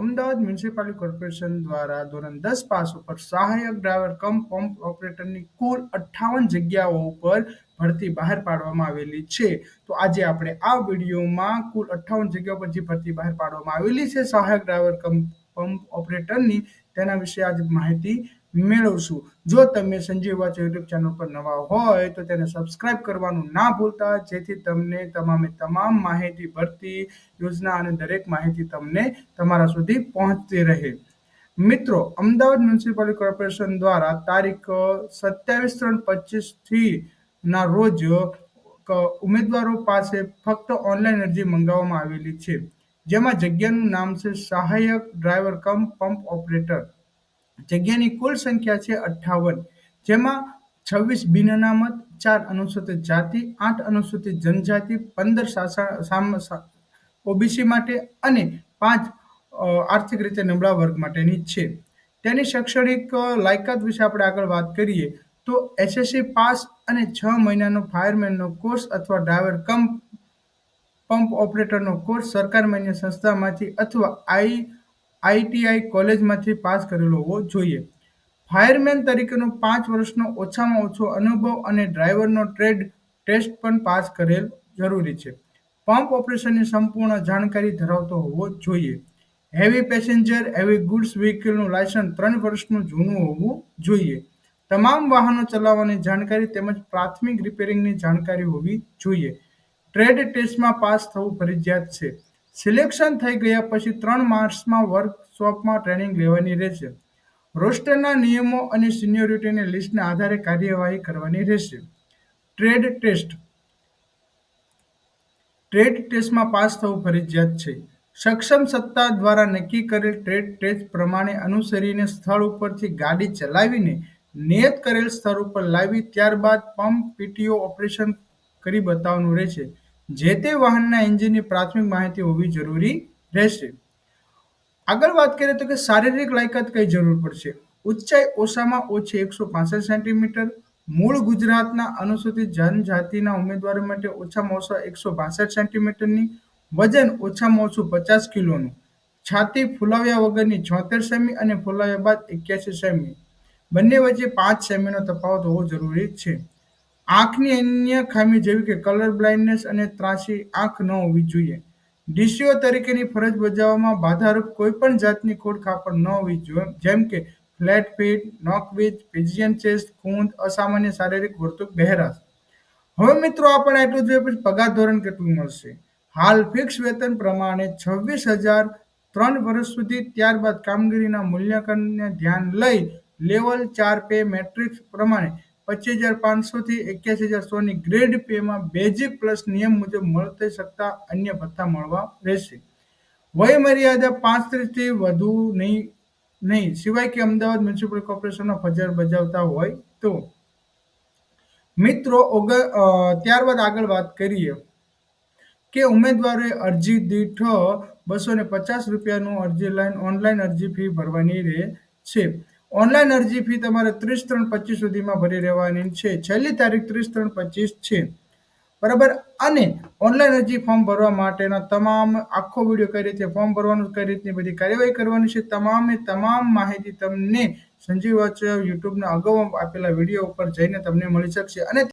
Ahmedabad municipality corporation દ્વારા ધોરણ દસ પાસ ઉપર સહાયક ડ્રાઈવર કમ પંપ ઓપરેટરની કુલ અઠ્ઠાવન જગ્યાઓ ઉપર ભરતી બહાર પાડવામાં આવેલી છે. તો આજે આપણે આ વિડીયોમાં કુલ અઠ્ઠાવન જગ્યાઓ પર જે ભરતી બહાર પાડવામાં આવેલી છે, સહાયક ડ્રાઈવર કમ પંપ ઓપરેટરની, તેના વિશે આજે માહિતી મેળવશું. જો તમે સંજીવ વાચ યુટ્યુબ ચેનલ પર નવા હોય તો તેને સબસ્ક્રાઇબ કરવાનું ના ભૂલતા, જેથી તમને તમામે તમામ માહિતી ભરતી યોજના અને દરેક માહિતી તમને તમારા સુધી પહોંચતી રહે. મિત્રો, અમદાવાદ મ્યુનિસિપલ કોર્પોરેશન દ્વારા તારીખ સત્યાવીસ ત્રણ પચીસથી ના રોજ ઉમેદવારો પાસે ફક્ત ઓનલાઈન અરજી મંગાવવામાં આવેલી છે. જેમાં જગ્યાનું નામ છે સહાયક ડ્રાઈવર કમ પંપ ઓપરેટર. જગ્યાની કુલ સંખ્યા છે અઠ્ઠાવન. જેમાં છવ્વીસ બિન અનામત, ચાર અનુસૂચિત જાતિ, આઠ અનુસૂચિત જનજાતિ, પંદર ઓબીસી માટે અને પાંચ આર્થિક રીતે નબળા વર્ગ માટેની છે. તેની શૈક્ષણિક લાયકાત વિશે આપણે આગળ વાત કરીએ તો એસએસસી પાસ અને છ મહિનાનો ફાયરમેનનો કોર્સ અથવા ડ્રાઈવર કમ, પંપ ઓપરેટરનો કોર્સ સરકાર માન્ય સંસ્થામાંથી અથવા આઈ આઈટીઆઈ કોલેજમાંથી પાસ કરેલો હોવો જોઈએ. ફાયરમેન તરીકેનો પાંચ વર્ષનો ઓછામાં ઓછો અનુભવ અને ડ્રાઈવરનો ટ્રેડ ટેસ્ટ પણ પાસ કરેલ જરૂરી છે. પંપ ઓપરેશનની સંપૂર્ણ જાણકારી ધરાવતો હોવો જોઈએ. હેવી પેસેન્જર, હેવી ગુડ્સ વ્હીકલનું લાયસન્સ ત્રણ વર્ષનું જૂનું હોવું જોઈએ. તમામ વાહનો ચલાવવાની જાણકારી તેમજ પ્રાથમિક રિપેરિંગની જાણકારી હોવી જોઈએ. ટ્રેડ ટેસ્ટમાં પાસ થવું ફરજિયાત છે. સિલેક્શન થઈ ગયા પછી ત્રણ માર્ચમાં વર્કશોપમાં ટ્રેનિંગ લેવાની રહેશે. રોસ્ટરના નિયમો અને સિનિયોરિટીની લિસ્ટના આધારે કાર્યવાહી કરવાની રહેશે. Trade test. ટ્રેડ ટેસ્ટમાં પાસ થવું ફરજિયાત છે. સક્ષમ સત્તા દ્વારા નક્કી કરેલ ટ્રેડ ટેસ્ટ પ્રમાણે અનુસરીને સ્થળ ઉપરથી ગાડી ચલાવીને નિયત કરેલ સ્થળ ઉપર લાવી ત્યારબાદ પંપ પીટીઓ ઓપરેશન કરી બતાવવાનું રહેશે. જે તે વાહનના એન્જિનની પ્રાથમિક માહિતી હોવી જરૂરી રહેશે. આગળ વાત કરીએ તો કે શારીરિક લાયકાત કઈ જરૂર પડશે? ઊંચાઈ ઓછામાં ઓછી એકસો પાસઠ સેન્ટીમીટર, મૂળ ગુજરાતના અનુસૂચિત જનજાતિના ઉમેદવારો માટે ઓછામાં ઓછા એકસો બાસઠ સેન્ટીમીટરની, વજન ઓછામાં ઓછું પચાસ કિલોનું, છાતી ફૂલાવ્યા વગરની છોતેર સેમી અને ફૂલાવ્યા બાદ એક્યાસી સેમી. બંને વચ્ચે પાંચ સેમીનો તફાવત હોવો જરૂરી છે. આંખની અન્ય ખામી જેવી કે કલર બ્લાઇન્ડનેસ અને ત્રાસી આંખ ન હોવી જોઈએ. ડીસીઓ તરીકેની ફરજ બજાવવામાં બાધારૂપ કોઈ પણ જાતની ખોડ ખાપણ ન હોવી જોઈએ. જેમ કે ફ્લેટ ફીટ નોકવીચ પિજિયન ચેસ્ટ કુંદ અસામાન્ય શારીરિક વર્તુક બહેરાશ. હવે મિત્રો આપણે એટલું જોઈએ પછી પગાર ધોરણ કેટલું મળશે? હાલ ફિક્સ વેતન પ્રમાણે છવ્વીસ હજાર ત્રણ વર્ષ સુધી ત્યારબાદ કામગીરીના મૂલ્યાંકનને ધ્યાન લઈ લેવલ ચાર પે મેટ્રિક્સ પ્રમાણે પચીસ હજાર પાંચસોથી એક્યાસી હજાર સોની ગ્રેડ પેમાં બેઝિક પ્લસ નિયમ મુજબ મળતી શકતા અન્ય ભથ્થા મળવા રહેશે. વય મર્યાદા પાંત્રીસથી વધુ નહીં નહીં. સિવાય કે અમદાવાદ મ્યુનિસિપલ કોર્પોરેશનનો ફજર બજાવતા હોય તો. મિત્રો ઓગ ત્યારબાદ આગળ વાત કરીએ કે ઉમેદવારોએ અરજી દીઠ બસો ને પચાસ રૂપિયાનું અરજી લાઈન, ઓનલાઈન અરજી ફી ભરવાની રહે છે ઓનલાઈન અરજી ફી તમારે ત્રીસ ત્રણ પચીસ સુધીમાં ભરી રહેવાની છે. છેલ્લી તારીખ ત્રીસ ત્રણ પચીસ છે. બરાબર? અને ઓનલાઈન અરજી ફોર્મ ભરવા માટેના તમામ આખો વીડિયો કઈ રીતે ફોર્મ ભરવાનું, કઈ રીતની બધી કાર્યવાહી કરવાની છે, તમામે તમામ માહિતી તમને સંજીવ યુટ્યુબના અગાઉ આપેલા વીડિયો ઉપર જઈને તમને મળી શકશે. અને